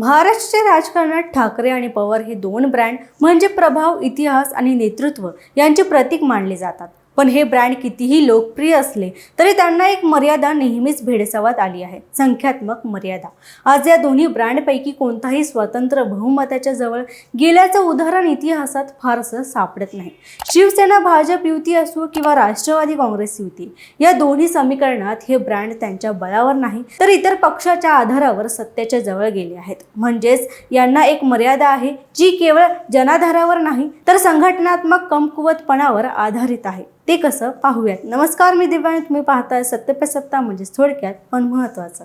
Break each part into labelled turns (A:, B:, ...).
A: महाराष्ट्राच्या राजकारणात ठाकरे आणि पवार हे दोन ब्रँड म्हणजे प्रभाव इतिहास आणि नेतृत्व यांचे प्रतीक मानले जातात. पण हे ब्रँड कितीही लोकप्रिय असले तरी त्यांना एक मर्यादा नेहमीच भेडसावत आली आहे संख्यात्मक मर्यादा. आज या दोन्ही ब्रँडपैकी कोणताही स्वतंत्र बहुमताच्या जवळ गेल्याचं उदाहरण इतिहासात फारसं सापडत नाही. शिवसेना भाजप युती असो किंवा राष्ट्रवादी काँग्रेस युती या दोन्ही समीकरणात हे ब्रँड त्यांच्या बळावर नाही तर इतर पक्षाच्या आधारावर सत्तेच्या जवळ गेले आहेत. म्हणजेच यांना एक मर्यादा आहे जी केवळ जनाधारावर नाही तर संघटनात्मक कमकुवतपणावर आधारित आहे. ते कसं पाहूयात. नमस्कार मी दिव्याने तुम्ही पाहताय सत्य सत्ता म्हणजेच थोडक्यात पण महत्वाचं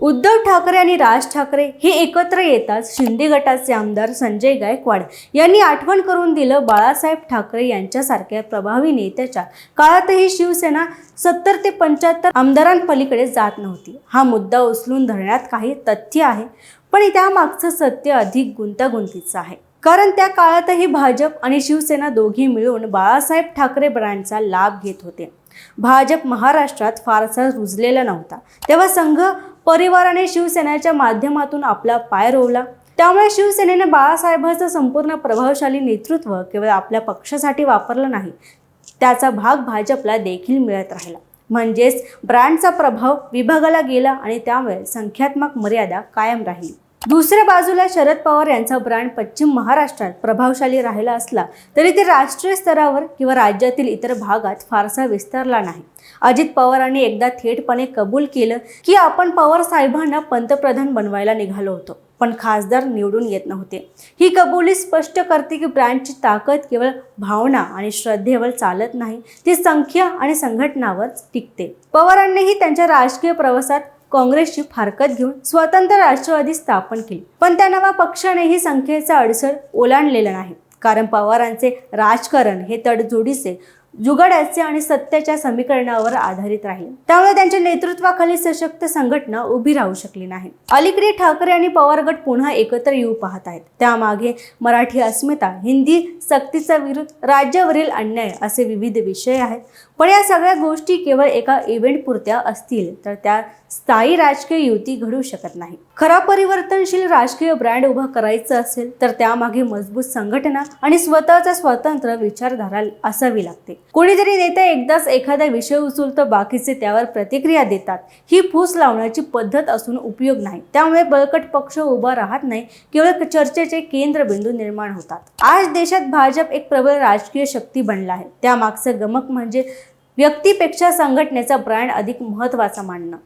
A: उद्धव ठाकरे आणि राज ठाकरे हे एकत्र येताच शिंदे गटाचे आमदार संजय गायकवाड यांनी आठवण करून दिलं बाळासाहेब ठाकरे यांच्यासारख्या प्रभावी नेत्याच्या काळातही शिवसेना सत्तर ते पंच्याहत्तर आमदारांपलीकडे जात नव्हती. हा मुद्दा उचलून धरण्यात काही तथ्य आहे पण त्यामागचं सत्य अधिक गुंतागुंतीचं आहे. कारण त्या काळातही भाजप आणि शिवसेना दोघी मिळून बाळासाहेब ठाकरे ब्रँडचा लाभ घेत होते. भाजप महाराष्ट्रात फारसा रुजलेला नव्हता. तेव्हा संघ परिवाराने शिवसेनेच्या माध्यमातून आपला पाय रोवला. त्यामुळे शिवसेनेने बाळासाहेबांचं संपूर्ण प्रभावशाली नेतृत्व केवळ आपल्या पक्षासाठी वापरलं नाही त्याचा भाग भाजपला देखील मिळत राहिला. म्हणजेच ब्रँडचा प्रभाव विभागाला गेला आणि त्यामुळे संख्यात्मक मर्यादा कायम राहील. दुसऱ्या बाजूला शरद पवार यांचा ब्रँड पश्चिम महाराष्ट्रात प्रभावशाली राहिला असला तरी ते राष्ट्रीय स्तरावर किंवा राज्यातील इतर भागात फारसा विस्तारला नाही. अजित पवारांनी एकदा थेटपणे कबूल केलं की आपण पवार साहेबांना पंतप्रधान बनवायला निघालो होतो पण खासदार निवडून येत नव्हते. ही कबुली स्पष्ट करते की ब्रँडची ताकद केवळ भावना आणि श्रद्धेवर चालत नाही ती संख्या आणि संघटनावर टिकते. पवारांनीही त्यांच्या राजकीय प्रवासात काँग्रेसची फारकत घेऊन स्वतंत्र राष्ट्रवादी स्थापन केली. पण त्या नव्या पक्षानेही संख्येचा अडसर ओलांडलेला नाही. कारण पवारांचे राजकारण हे तडजोडीचे जुगाड्याचे आणि सत्याच्या समीकरणावर आधारित राहील. त्यामुळे त्यांच्या नेतृत्वाखाली सशक्त संघटना उभी राहू शकली नाही अलीकडे ठाकरे आणि पवार गट पुन्हा एकत्र येऊ पाहत आहेत. त्यामागे मराठी अस्मिता हिंदी सक्तीचा विरोध राज्यावरील अन्याय असे विविध विषय आहेत. पण या सगळ्या गोष्टी केवळ एका इव्हेंट पुरत्या असतील तर त्या स्थायी राजकीय युती घडू शकत नाही खरा परिवर्तनशील राजकीय ब्रँड उभा करायचं असेल तर त्यामागे मजबूत संघटना आणि स्वतःचा स्वतंत्र विचारधारा असावी लागते. कोणीतरी नेते एकदाच एखादा विषय उचलतो बाकीचे त्यावर प्रतिक्रिया देतात. ही फूस लावण्याची पद्धत असून उपयोग नाही. त्यामुळे बळकट पक्ष उभा राहत नाही केवळ चर्चेचे केंद्रबिंदू निर्माण होतात. आज देशात भाजप एक प्रबळ राजकीय शक्ती बनला आहे. त्यामागचं गमक म्हणजे व्यक्तीपेक्षा संघटनेचा ब्रँड अधिक महत्त्वाचा मानणं.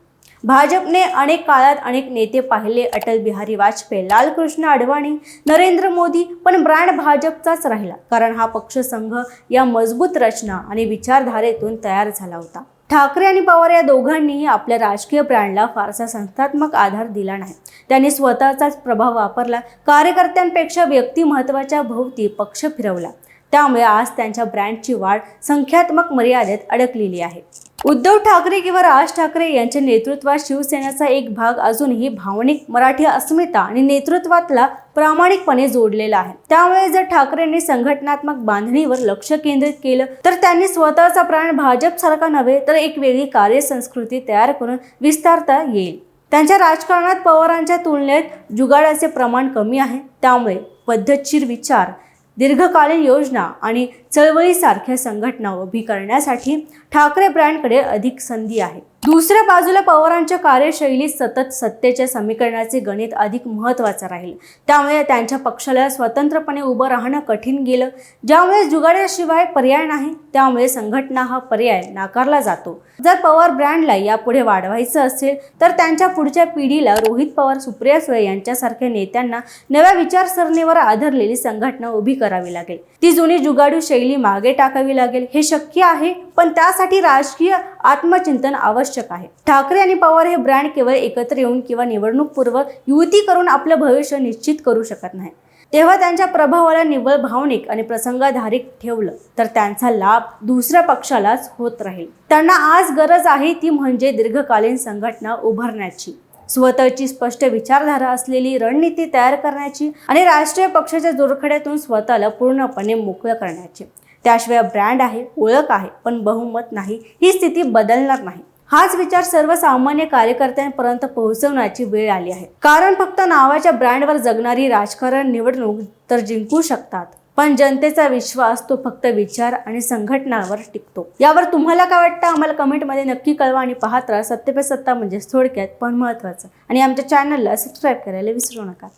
A: भाजपने अनेक काळात अनेक नेते पाहिले. अटल बिहारी वाजपेयी लालकृष्ण अडवाणी नरेंद्र मोदी पण ब्रँड भाजपचाच राहिला. कारण हा पक्ष संघ या मजबूत रचना आणि विचारधारेतून तयार झाला होता. ठाकरे आणि पवार या दोघांनीही आपल्या राजकीय ब्रँडला फारसा संस्थात्मक आधार दिला नाही. त्यांनी स्वतःचाच प्रभाव वापरला. कार्यकर्त्यांपेक्षा व्यक्ती महत्त्वाच्या भोवती पक्ष फिरवला. त्यामुळे आज त्यांच्या ब्रँडची वाढ संख्यात्मक मर्यादेत अडकलेली आहे. उद्धव ठाकरे किंवा राज ठाकरे यांच्या नेतृत्वात शिवसेनेचा एक भाग अजूनही भावनिक मराठी अस्मिता आणि नेतृत्वातला प्रामाणिकपणे जोडलेला आहे. त्यामुळे जर ठाकरेंनी संघटनात्मक बांधणीवर लक्ष केंद्रित केलं तर त्यांनी स्वतःचा प्राण भाजप सारखा नव्हे तर एक वेगळी कार्यसंस्कृती तयार करून विस्तारता येईल. त्यांच्या राजकारणात पवारांच्या तुलनेत जुगाडाचे प्रमाण कमी आहे. त्यामुळे पद्धतशीर विचार दीर्घकालीन योजना आणि चळवळीसारख्या संघटना उभी करण्यासाठी ठाकरे ब्रँडकडे अधिक संधी आहे. दुसऱ्या बाजूला पवारांच्या कार्यशैलीत सतत सत्तेच्या समीकरणाचे गणित अधिक महत्त्वाचं राहील. त्यामुळे त्यांच्या पक्षाला स्वतंत्रपणे उभं राहणं कठीण गेलं. ज्यामुळे जुगाड्याशिवाय पर्याय नाही त्यामुळे संघटना हा पर्याय नाकारला जातो. जर पवार ब्रँडला यापुढे वाढवायचं असेल तर त्यांच्या पुढच्या पिढीला रोहित पवार सुप्रिया सुळे यांच्यासारख्या नेत्यांना नव्या विचारसरणीवर आधारलेली संघटना उभी करावी लागेल. ती जुनी जुगाडू शैली मागे टाकावी लागेल. हे शक्य आहे? पण त्यासाठी राजकीय आत्मचिंतन आवश्यक आहे. ठाकरे आणि पवार हे ब्रँड केवळ एकत्र येऊन किंवा निवडणूकपूर्व युती करून आपलं भविष्य निश्चित करू शकत नाही. तेव्हा त्यांच्या प्रभावाला निव्वळ भावनिक आणि प्रसंगाधारित ठेवलं तर त्यांचा लाभ दुसऱ्या पक्षालाच होत राहील. त्यांना आज गरज आहे ती म्हणजे दीर्घकालीन संघटना उभारण्याची. स्वतःची स्पष्ट विचारधारा असलेली रणनीती तयार करण्याची आणि राष्ट्रीय पक्षाच्या जोरखड्यातून स्वतःला पूर्णपणे मोकळं करण्याची. त्याशिवाय ब्रँड आहे ओळख आहे पण बहुमत नाही. ही स्थिती बदलणार नाही. हाच विचार सर्वसामान्य कार्यकर्त्यांपर्यंत पोहोचवण्याची वेळ आली आहे. कारण फक्त नावाच्या ब्रँडवर जगणारी राजकारण निवडणूक तर जिंकू शकतात. पण जनतेचा विश्वास तो फक्त विचार आणि संघटनावर टिकतो. यावर तुम्हाला काय वाटतं? आम्हाला कमेंटमध्ये नक्की कळवा आणि पाहत राहा. सत्य पे सत्ता म्हणजेच थोडक्यात पण महत्त्वाचं. आणि आमच्या चॅनलला सबस्क्राईब करायला विसरू नका.